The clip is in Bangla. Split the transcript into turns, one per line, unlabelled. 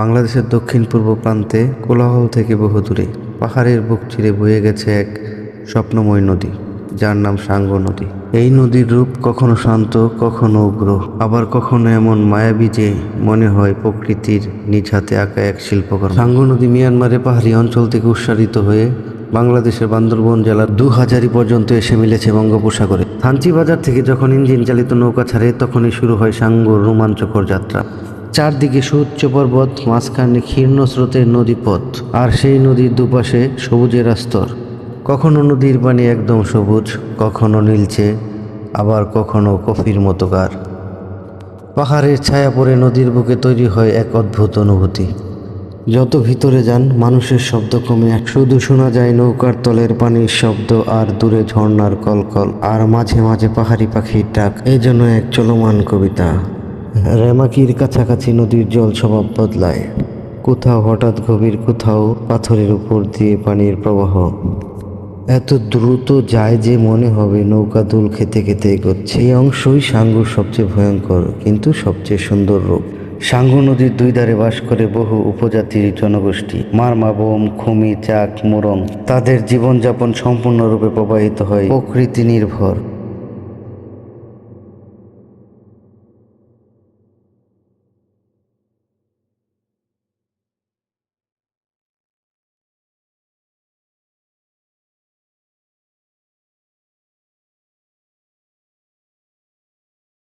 বাংলাদেশের দক্ষিণ পূর্ব প্রান্তে কোলাহল থেকে বহু দূরে পাহাড়ের বুক চিরে বয়ে গেছে এক স্বপ্নময় নদী, যার নাম সাঙ্গ নদী। এই নদীর রূপ কখনো শান্ত, কখনো উগ্র, আবার কখনো এমন মায়াবী যে মনে হয় প্রকৃতির নিজ হাতে আঁকা এক শিল্পকর্ম। সাঙ্গ নদী মিয়ানমারের পাহাড়ি অঞ্চল থেকে উৎসারিত হয়ে বাংলাদেশের বান্দরবন জেলার দু হাজারি পর্যন্ত এসে মিলেছে বঙ্গোপসাগরে। থানচি বাজার থেকে যখন ইঞ্জিন চালিত নৌকা ছাড়ে, তখনই শুরু হয় সাঙ্গর রোমাঞ্চকর যাত্রা। চারদিকে সুউচ্চ পর্বত, মাঝখানে ক্ষীর্ণ স্রোতের নদীপথ, আর সেই নদীর দুপাশে সবুজের স্তর কখনো নদীর পানি একদম সবুজ, কখনো নীলচে, আবার কখনো কফির মতো গার পাহাড়ের ছায়া পড়ে নদীর বুকে তৈরি হয় এক অদ্ভুত অনুভূতি। যত ভিতরে যান, মানুষের শব্দ কমে আসে। শুধু শোনা যায় নৌকার তলের পানির শব্দ আর দূরে ঝর্ণার কলকল, আর মাঝে মাঝে পাহাড়ি পাখির ডাক। এই জন্য এক চলমান কবিতা। রেমাকির কাছাকাছি নদীর জল স্বভাব বদলায়। কোথাও হঠাৎ গভীর, কোথাও পাথরের উপর দিয়ে পানির প্রবাহ। এত দ্রুত যায় যে মনে হবে নৌকা দুল খেতে খেতে এগোচ্ছে। এই অংশই সাঙ্গুর সবচেয়ে ভয়ঙ্কর, কিন্তু সবচেয়ে সুন্দর রূপ। সাঙ্গু নদীর দুই ধারে বাস করে বহু উপজাতির জনগোষ্ঠী। মারমা বোম, খুমি, চাক, মুরং। তাদের জীবনযাপন সম্পূর্ণরূপে প্রবাহিত হয় প্রকৃতি নির্ভর।